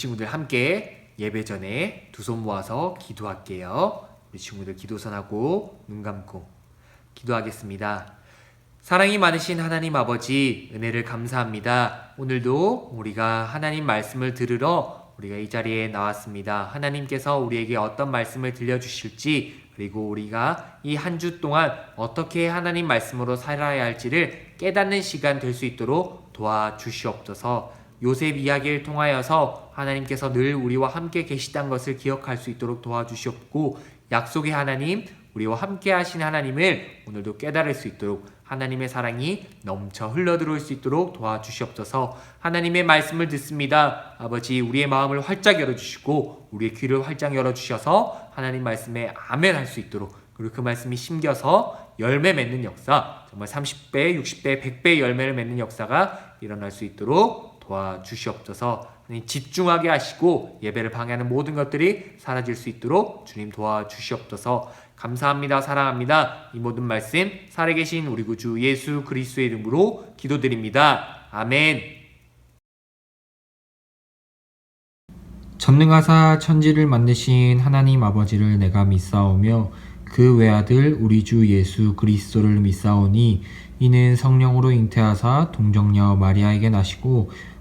친구들 함께 예배 전에 두 손 모아서 기도할게요. 우리 친구들 기도선하고 눈 감고 기도하겠습니다. 사랑이 많으신 하나님 아버지 은혜를 감사합니다. 오늘도 우리가 하나님 말씀을 들으러 우리가 이 자리에 나왔습니다. 하나님께서 우리에게 어떤 말씀을 들려주실지 그리고 우리가 이 한 주 동안 어떻게 하나님 말씀으로 살아야 할지를 깨닫는 시간 될 수 있도록 도와주시옵소서. 요셉 이야기를 통하여서 하나님께서 늘 우리와 함께 계시단 것을 기억할 수 있도록 도와주시옵고 약속의 하나님, 우리와 함께 하신 하나님을 오늘도 깨달을 수 있도록 하나님의 사랑이 넘쳐 흘러들어올 수 있도록 도와주시옵소서. 하나님의 말씀을 듣습니다. 아버지, 우리의 마음을 활짝 열어주시고 우리의 귀를 활짝 열어주셔서 하나님 말씀에 아멘 할 수 있도록 그리고 그 말씀이 심겨서 열매 맺는 역사, 정말 30배, 60배, 100배 열매를 맺는 역사가 일어날 수 있도록 도와주시옵소서. 집중하게 하시고 예배를 방해하는 모든 것들이 사라질 수 있도록 주님 도와주시옵소서. 감사합니다. 사랑합니다. 이 모든 말씀 살아계신 우리 구주 예수 그리스도의 이름으로 기도드립니다. 아멘. 전능하사 천지를 만드신 하나님 아버지를 내가 믿사오며 그 외아들 우리 주 예수 그리스도를 믿사오니 이는 성령으로 잉태하사 동정녀 마리아에게 나시고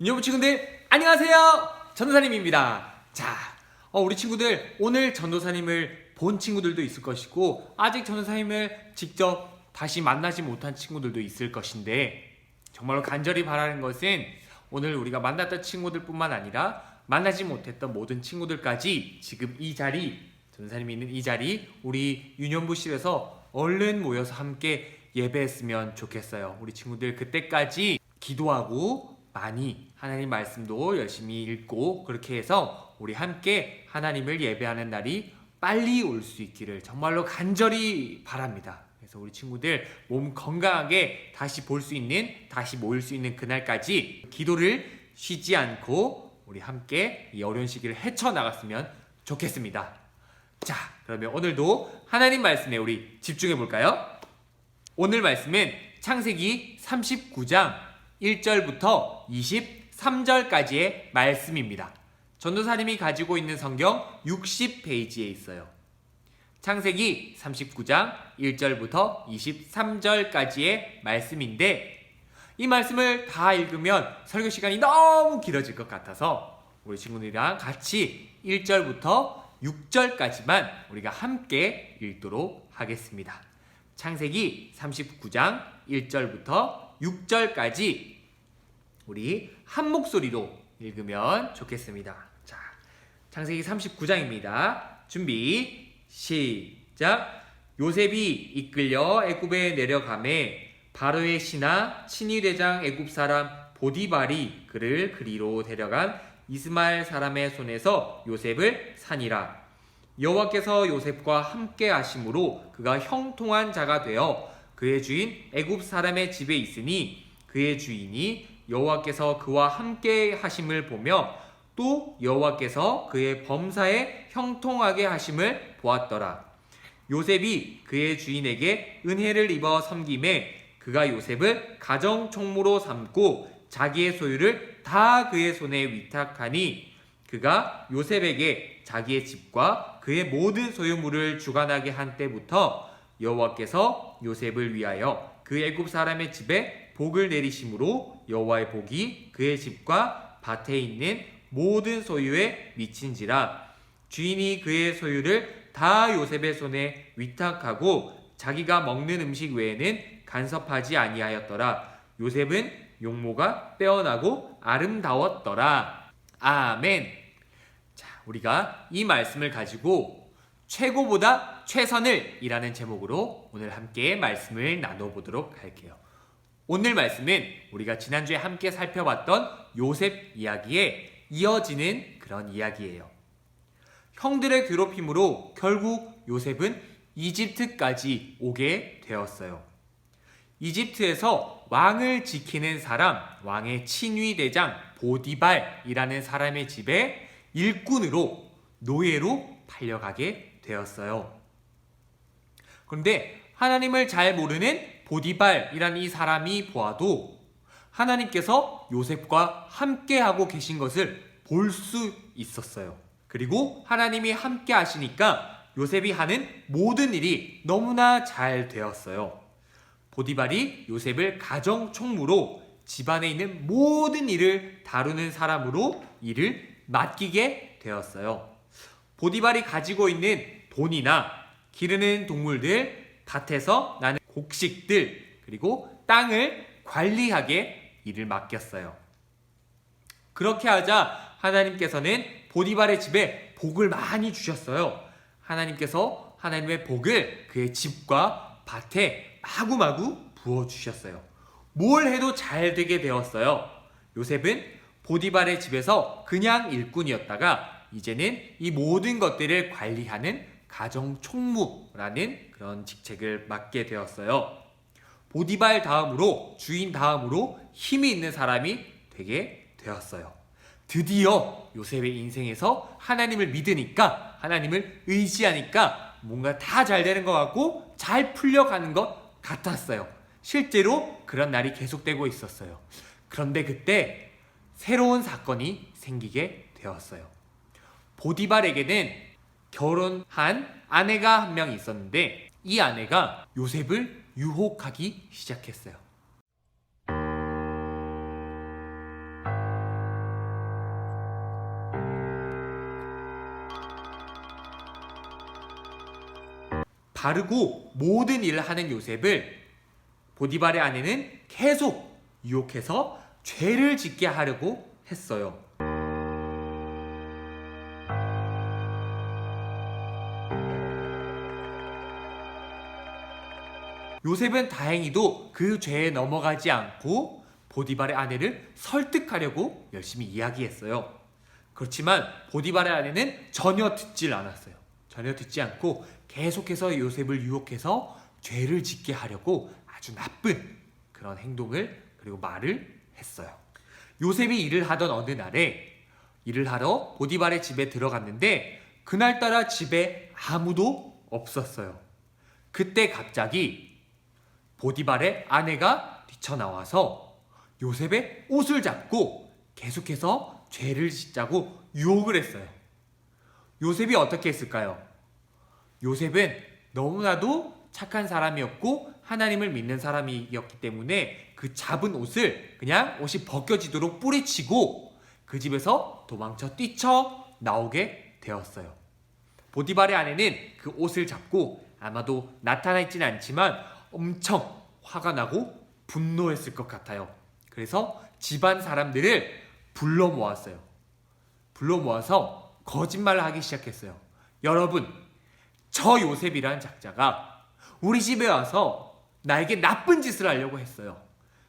여러분 친구들 안녕하세요. 전도사님입니다. 자 어, 우리 친구들 오늘 전도사님을 본 친구들도 있을 것이고 아직 전도사님을 직접 다시 만나지 못한 친구들도 있을 것인데 정말로 간절히 바라는 것은 오늘 우리가 만났던 친구들 뿐만 아니라 만나지 못했던 모든 친구들까지 지금 이 자리 전도사님이 있는 이 자리 우리 유년부실에서 얼른 모여서 함께 예배했으면 좋겠어요. 우리 친구들 그때까지 기도하고 많이 하나님 말씀도 열심히 읽고 그렇게 해서 우리 함께 하나님을 예배하는 날이 빨리 올 수 있기를 정말로 간절히 바랍니다. 그래서 우리 친구들 몸 건강하게 다시 볼 수 있는 다시 모일 수 있는 그날까지 기도를 쉬지 않고 우리 함께 이 어려운 시기를 헤쳐 나갔으면 좋겠습니다. 자, 그러면 오늘도 하나님 말씀에 우리 집중해 볼까요? 오늘 말씀은 창세기 39장 1절부터 23절까지의 말씀입니다. 전도사님이 가지고 있는 성경 60페이지에 있어요. 창세기 39장 1절부터 23절까지의 말씀인데 이 말씀을 다 읽으면 설교 시간이 너무 길어질 것 같아서 우리 친구들이랑 같이 1절부터 6절까지만 우리가 함께 읽도록 하겠습니다. 창세기 39장 1절부터 6절까지 우리 한 목소리로 읽으면 좋겠습니다. 자, 창세기 39장입니다. 준비 시작. 요셉이 이끌려 애굽에 내려가매 바로의 신하 친위 대장 애굽 사람 보디발이 그를 그리로 데려간 이스마엘 사람의 손에서 요셉을 산이라. 여호와께서 요셉과 함께 하심으로 그가 형통한 자가 되어 그의 주인 애굽 사람의 집에 있으니 그의 주인이 여호와께서 그와 함께 하심을 보며 또 여호와께서 그의 범사에 형통하게 하심을 보았더라. 요셉이 그의 주인에게 은혜를 입어 섬김에 그가 요셉을 가정 총무로 삼고 자기의 소유를 다 그의 손에 위탁하니 그가 요셉에게 자기의 집과 그의 모든 소유물을 주관하게 한 때부터 여호와께서 요셉을 위하여 그 애굽 사람의 집에 복을 내리심으로 여호와의 복이 그의 집과 밭에 있는 모든 소유에 미친지라. 주인이 그의 소유를 다 요셉의 손에 위탁하고 자기가 먹는 음식 외에는 간섭하지 아니하였더라. 요셉은 용모가 빼어나고 아름다웠더라. 아멘. 자 우리가 이 말씀을 가지고 최고보다 최선을 이라는 제목으로 오늘 함께 말씀을 나눠보도록 할게요 오늘 말씀은 우리가 지난주에 함께 살펴봤던 요셉 이야기에 이어지는 그런 이야기예요. 형들의 괴롭힘으로 결국 요셉은 이집트까지 오게 되었어요. 이집트에서 왕을 지키는 사람, 왕의 친위 대장 보디발이라는 사람의 집에 일꾼으로 노예로 팔려가게 되었어요. 그런데 하나님을 잘 모르는 보디발이라는 이 사람이 보아도 하나님께서 요셉과 함께 하고 계신 것을 볼 수 있었어요. 그리고 하나님이 함께 하시니까 요셉이 하는 모든 일이 너무나 잘 되었어요. 보디발이 요셉을 가정 총무로 집안에 있는 모든 일을 다루는 사람으로 일을 맡기게 되었어요. 보디발이 가지고 있는 돈이나 기르는 동물들, 밭에서 나는 곡식들, 그리고 땅을 관리하게 일을 맡겼어요. 그렇게 하자 하나님께서는 보디발의 집에 복을 많이 주셨어요. 하나님께서 하나님의 복을 그의 집과 밭에 마구마구 부어 주셨어요. 뭘 해도 잘 되게 되었어요. 요셉은 보디발의 집에서 그냥 일꾼이었다가 이제는 이 모든 것들을 관리하는 가정 총무라는 그런 직책을 맡게 되었어요. 보디발 다음으로 주인 다음으로 힘이 있는 사람이 되게 되었어요. 드디어 요셉의 인생에서 하나님을 믿으니까 하나님을 의지하니까 뭔가 다 잘 되는 것 같고 잘 풀려가는 것 같았어요. 실제로 그런 날이 계속되고 있었어요. 그런데 그때 새로운 사건이 생기게 되었어요. 보디발에게는 결혼한 아내가 한 명 있었는데 이 아내가 요셉을 유혹하기 시작했어요. 바르고 모든 일을 하는 요셉을 보디발의 아내는 계속 유혹해서 죄를 짓게 하려고 했어요. 요셉은 다행히도 그 죄에 넘어가지 않고 보디발의 아내를 설득하려고 열심히 이야기했어요. 그렇지만 보디발의 아내는 전혀 듣질 않았어요. 전혀 듣지 않고 계속해서 요셉을 유혹해서 죄를 짓게 하려고 아주 나쁜 그런 행동을 그리고 말을 했어요. 요셉이 일을 하던 어느 날에 일을 하러 보디발의 집에 들어갔는데 그날따라 집에 아무도 없었어요. 그때 갑자기 보디발의 아내가 뛰쳐나와서 요셉의 옷을 잡고 계속해서 죄를 짓자고 유혹을 했어요. 요셉이 어떻게 했을까요? 요셉은 너무나도 착한 사람이었고 하나님을 믿는 사람이었기 때문에 그 잡은 옷을 그냥 옷이 벗겨지도록 뿌리치고 그 집에서 도망쳐 뛰쳐 나오게 되었어요. 보디발의 아내는 그 옷을 잡고 아마도 나타나 있지는 않지만 엄청 화가 나고 분노했을 것 같아요. 그래서 집안 사람들을 불러 모았어요. 불러 모아서 거짓말을 하기 시작했어요. 여러분, 저 요셉이라는 작자가 우리 집에 와서 나에게 나쁜 짓을 하려고 했어요.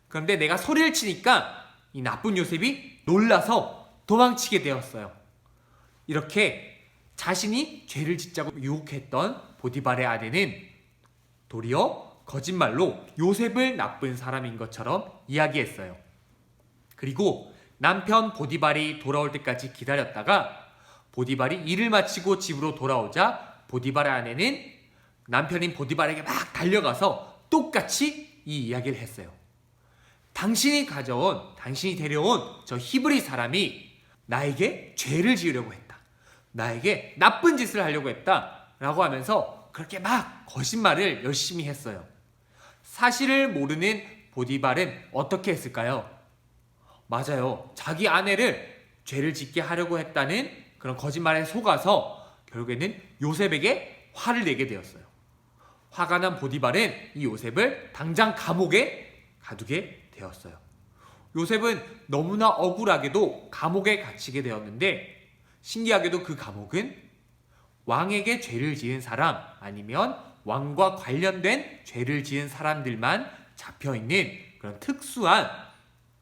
그런데 내가 소리를 치니까 이 나쁜 요셉이 놀라서 도망치게 되었어요. 이렇게 자신이 죄를 짓자고 유혹했던 보디발의 아내는 도리어 거짓말로 요셉을 나쁜 사람인 것처럼 이야기했어요. 그리고 남편 보디발이 돌아올 때까지 기다렸다가 보디발이 일을 마치고 집으로 돌아오자 보디발의 아내는 남편인 보디발에게 막 달려가서 똑같이 이 이야기를 했어요. 당신이 가져온, 당신이 데려온 저 히브리 사람이 나에게 죄를 지으려고 했다. 나에게 나쁜 짓을 하려고 했다. 라고 하면서 그렇게 막 거짓말을 열심히 했어요. 사실을 모르는 보디발은 어떻게 했을까요? 맞아요. 자기 아내를 죄를 짓게 하려고 했다는 그런 거짓말에 속아서 결국에는 요셉에게 화를 내게 되었어요. 화가 난 보디발은 이 요셉을 당장 감옥에 가두게 되었어요. 요셉은 너무나 억울하게도 감옥에 갇히게 되었는데 신기하게도 그 감옥은 왕에게 죄를 지은 사람 아니면 왕과 관련된 죄를 지은 사람들만 잡혀 있는 그런 특수한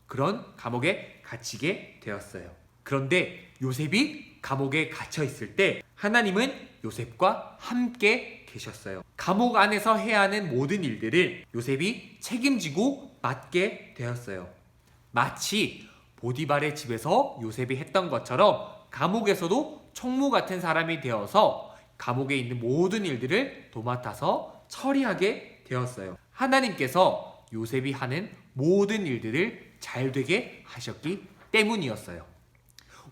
그런 감옥에 갇히게 되었어요. 그런데 요셉이 감옥에 갇혀 있을 때 하나님은 요셉과 함께 계셨어요. 감옥 안에서 해야 하는 모든 일들을 요셉이 책임지고 맡게 되었어요. 마치 보디발의 집에서 요셉이 했던 것처럼 감옥에서도 총무 같은 사람이 되어서 감옥에 있는 모든 일들을 도맡아서 처리하게 되었어요. 하나님께서 요셉이 하는 모든 일들을 잘 되게 하셨기 때문이었어요.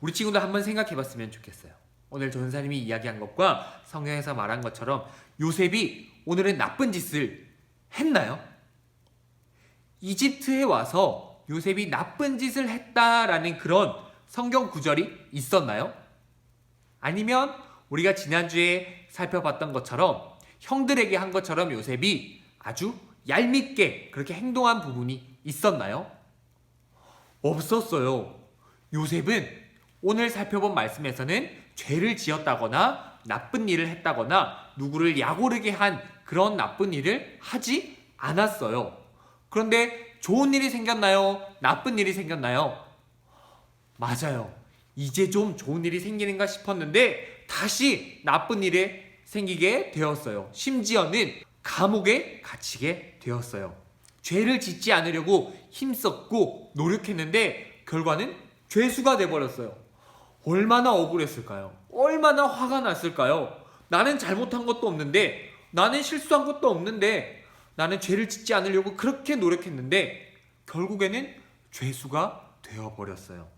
우리 친구들 한번 생각해 봤으면 좋겠어요. 오늘 전사님이 이야기한 것과 성경에서 말한 것처럼 요셉이 오늘은 나쁜 짓을 했나요? 이집트에 와서 요셉이 나쁜 짓을 했다라는 그런 성경 구절이 있었나요? 아니면 우리가 지난주에 살펴봤던 것처럼 형들에게 한 것처럼 요셉이 아주 얄밉게 그렇게 행동한 부분이 있었나요? 없었어요. 요셉은 오늘 살펴본 말씀에서는 죄를 지었다거나 나쁜 일을 했다거나 누구를 약오르게 한 그런 나쁜 일을 하지 않았어요. 그런데 좋은 일이 생겼나요? 나쁜 일이 생겼나요? 맞아요. 이제 좀 좋은 일이 생기는가 싶었는데 다시 나쁜 일이 생기게 되었어요. 심지어는 감옥에 갇히게 되었어요. 죄를 짓지 않으려고 힘썼고 노력했는데 결과는 죄수가 돼버렸어요. 얼마나 억울했을까요? 얼마나 화가 났을까요? 나는 잘못한 것도 없는데, 나는 실수한 것도 없는데, 나는 죄를 짓지 않으려고 그렇게 노력했는데, 결국에는 죄수가 되어버렸어요.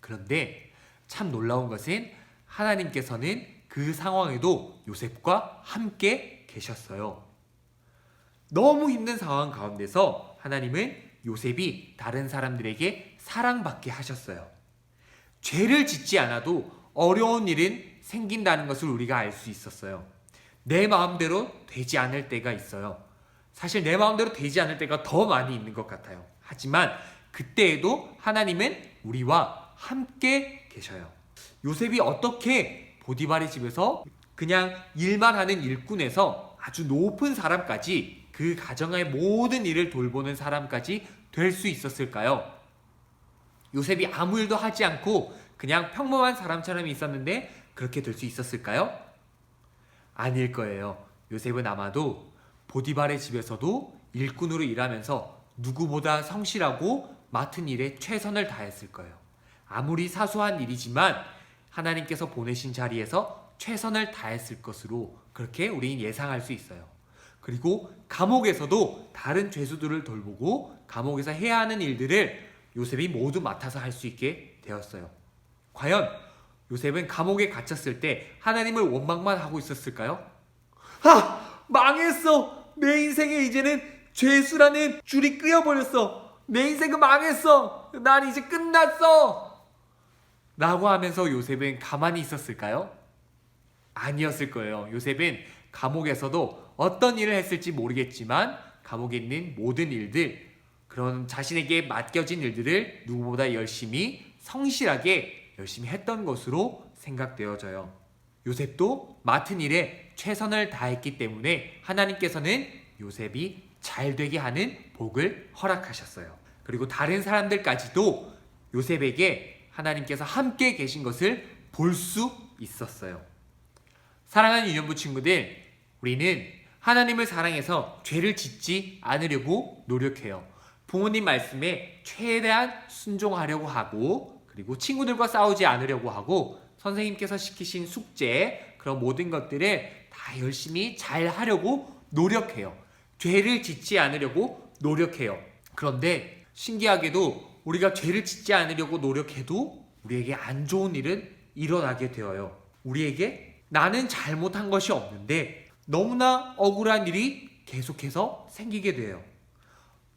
그런데 참 놀라운 것은 하나님께서는 그 상황에도 요셉과 함께 계셨어요. 너무 힘든 상황 가운데서 하나님은 요셉이 다른 사람들에게 사랑받게 하셨어요. 죄를 짓지 않아도 어려운 일은 생긴다는 것을 우리가 알 수 있었어요. 내 마음대로 되지 않을 때가 있어요. 사실 내 마음대로 되지 않을 때가 더 많이 있는 것 같아요. 하지만 그때에도 하나님은 우리와 함께 계셔요. 요셉이 어떻게 보디발의 집에서 그냥 일만 하는 일꾼에서 아주 높은 사람까지 그 가정의 모든 일을 돌보는 사람까지 될 수 있었을까요? 요셉이 아무 일도 하지 않고 그냥 평범한 사람처럼 있었는데 그렇게 될 수 있었을까요? 아닐 거예요. 요셉은 아마도 보디발의 집에서도 일꾼으로 일하면서 누구보다 성실하고 맡은 일에 최선을 다했을 거예요. 아무리 사소한 일이지만 하나님께서 보내신 자리에서 최선을 다했을 것으로 그렇게 우리는 예상할 수 있어요. 그리고 감옥에서도 다른 죄수들을 돌보고 감옥에서 해야 하는 일들을 요셉이 모두 맡아서 할 수 있게 되었어요. 과연 요셉은 감옥에 갇혔을 때 하나님을 원망만 하고 있었을까요? 아! 망했어! 내 인생에 이제는 죄수라는 줄이 끄여버렸어! 내 인생은 망했어! 난 이제 끝났어! 라고 하면서 요셉은 가만히 있었을까요? 아니었을 거예요. 요셉은 감옥에서도 어떤 일을 했을지 모르겠지만 감옥에 있는 모든 일들, 그런 자신에게 맡겨진 일들을 누구보다 열심히 성실하게 열심히 했던 것으로 생각되어져요. 요셉도 맡은 일에 최선을 다했기 때문에 하나님께서는 요셉이 잘 되게 하는 복을 허락하셨어요. 그리고 다른 사람들까지도 요셉에게 하나님께서 함께 계신 것을 볼 수 있었어요. 사랑하는 유년부 친구들, 우리는 하나님을 사랑해서 죄를 짓지 않으려고 노력해요. 부모님 말씀에 최대한 순종하려고 하고, 그리고 친구들과 싸우지 않으려고 하고, 선생님께서 시키신 숙제, 그런 모든 것들을 다 열심히 잘 하려고 노력해요. 죄를 짓지 않으려고 노력해요. 그런데 신기하게도 우리가 죄를 짓지 않으려고 노력해도 우리에게 안 좋은 일은 일어나게 되어요. 우리에게 나는 잘못한 것이 없는데 너무나 억울한 일이 계속해서 생기게 돼요.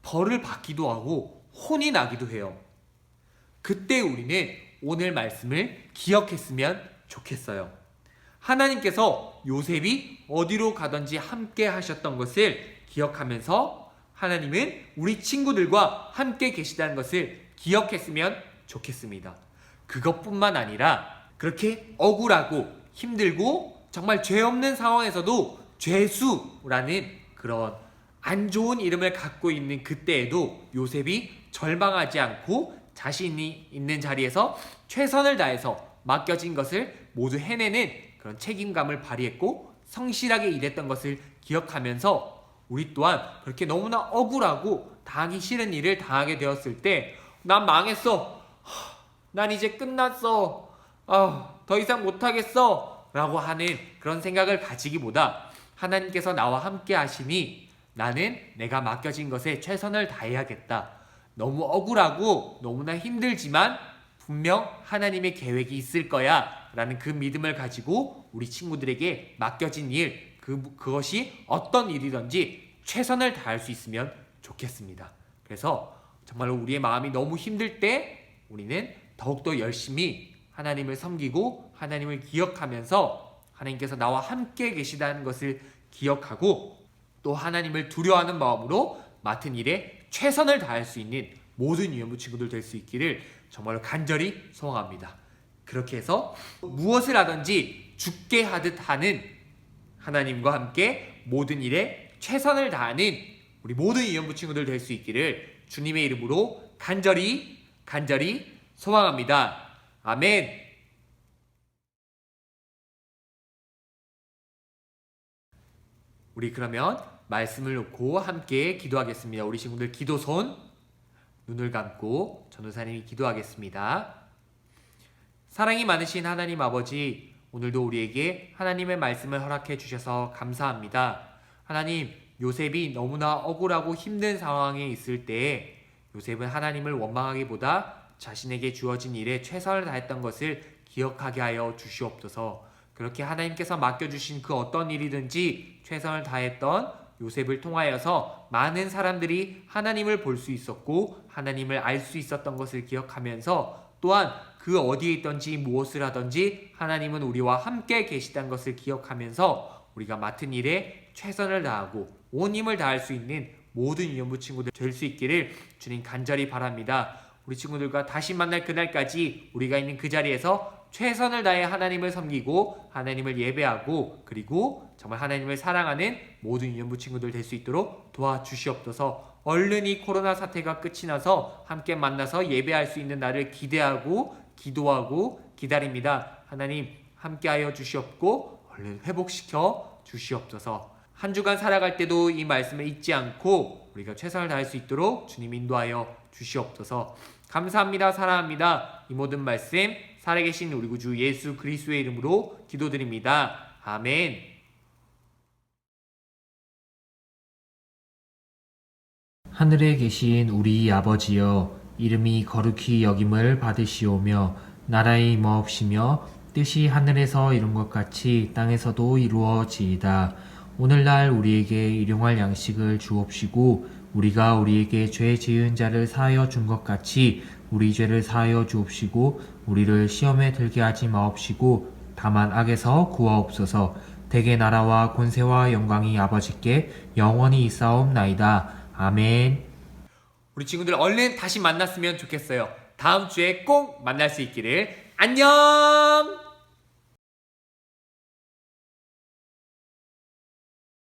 벌을 받기도 하고 혼이 나기도 해요. 그때 우리는 오늘 말씀을 기억했으면 좋겠어요. 하나님께서 요셉이 어디로 가든지 함께 하셨던 것을 기억하면서 하나님은 우리 친구들과 함께 계시다는 것을 기억했으면 좋겠습니다. 그것뿐만 아니라 그렇게 억울하고 힘들고 정말 죄 없는 상황에서도 죄수라는 그런 안 좋은 이름을 갖고 있는 그때에도 요셉이 절망하지 않고 자신이 있는 자리에서 최선을 다해서 맡겨진 것을 모두 해내는 그런 책임감을 발휘했고 성실하게 일했던 것을 기억하면서 우리 또한 그렇게 너무나 억울하고 당하기 싫은 일을 당하게 되었을 때 난 망했어. 하, 난 이제 끝났어. 아, 더 이상 못하겠어. 라고 하는 그런 생각을 가지기보다 하나님께서 나와 함께 하시니 나는 내가 맡겨진 것에 최선을 다해야겠다. 너무 억울하고 너무나 힘들지만 분명 하나님의 계획이 있을 거야. 라는 그 믿음을 가지고 우리 친구들에게 맡겨진 일, 그, 그것이 어떤 일이든지 최선을 다할 수 있으면 좋겠습니다. 그래서 정말로 우리의 마음이 너무 힘들 때 우리는 더욱더 열심히 하나님을 섬기고 하나님을 기억하면서 하나님께서 나와 함께 계시다는 것을 기억하고 또 하나님을 두려워하는 마음으로 맡은 일에 최선을 다할 수 있는 모든 유연부 친구들 될 수 있기를 정말로 간절히 소원합니다. 그렇게 해서 무엇을 하든지 죽게 하듯 하는 하나님과 함께 모든 일에 최선을 다하는 우리 모든 유연부 친구들 될 수 있기를 주님의 이름으로 간절히 간절히 소망합니다. 아멘. 우리 그러면 말씀을 놓고 함께 기도하겠습니다. 우리 친구들 기도 손 눈을 감고 전도사님이 기도하겠습니다. 사랑이 많으신 하나님 아버지, 오늘도 우리에게 하나님의 말씀을 허락해 주셔서 감사합니다. 하나님, 요셉이 너무나 억울하고 힘든 상황에 있을 때 요셉은 하나님을 원망하기보다 자신에게 주어진 일에 최선을 다했던 것을 기억하게 하여 주시옵소서. 그렇게 하나님께서 맡겨주신 그 어떤 일이든지 최선을 다했던 요셉을 통하여서 많은 사람들이 하나님을 볼 수 있었고 하나님을 알 수 있었던 것을 기억하면서 또한 그 어디에 있든지 무엇을 하든지 하나님은 우리와 함께 계시다는 것을 기억하면서 우리가 맡은 일에 최선을 다하고 온 힘을 다할 수 있는 모든 유연부 친구들 될 수 있기를 주님 간절히 바랍니다. 우리 친구들과 다시 만날 그날까지 우리가 있는 그 자리에서 최선을 다해 하나님을 섬기고 하나님을 예배하고 그리고 정말 하나님을 사랑하는 모든 유연부 친구들 될 수 있도록 도와주시옵소서. 얼른 이 코로나 사태가 끝이 나서 함께 만나서 예배할 수 있는 날을 기대하고 기도하고 기다립니다. 하나님 함께하여 주시옵고 얼른 회복시켜 주시옵소서. 한 주간 살아갈 때도 이 말씀을 잊지 않고 우리가 최선을 다할 수 있도록 주님 인도하여 주시옵소서. 감사합니다. 사랑합니다. 이 모든 말씀 살아계신 우리 구주 예수 그리스도의 이름으로 기도드립니다. 아멘. 하늘에 계신 우리 아버지여 이름이 거룩히 여김을 받으시오며 나라의 임하옵시며 뜻이 하늘에서 이룬 것 같이 땅에서도 이루어지이다 오늘날 우리에게 일용할 양식을 주옵시고 우리가 우리에게 죄 지은 자를 사하여 준 것 같이 우리 죄를 사하여 주옵시고 우리를 시험에 들게 하지 마옵시고 다만 악에서 구하옵소서 대개 나라와 권세와 영광이 아버지께 영원히 있사옵나이다 아멘. 우리 친구들 얼른 다시 만났으면 좋겠어요. 다음 주에 꼭 만날 수 있기를 안녕!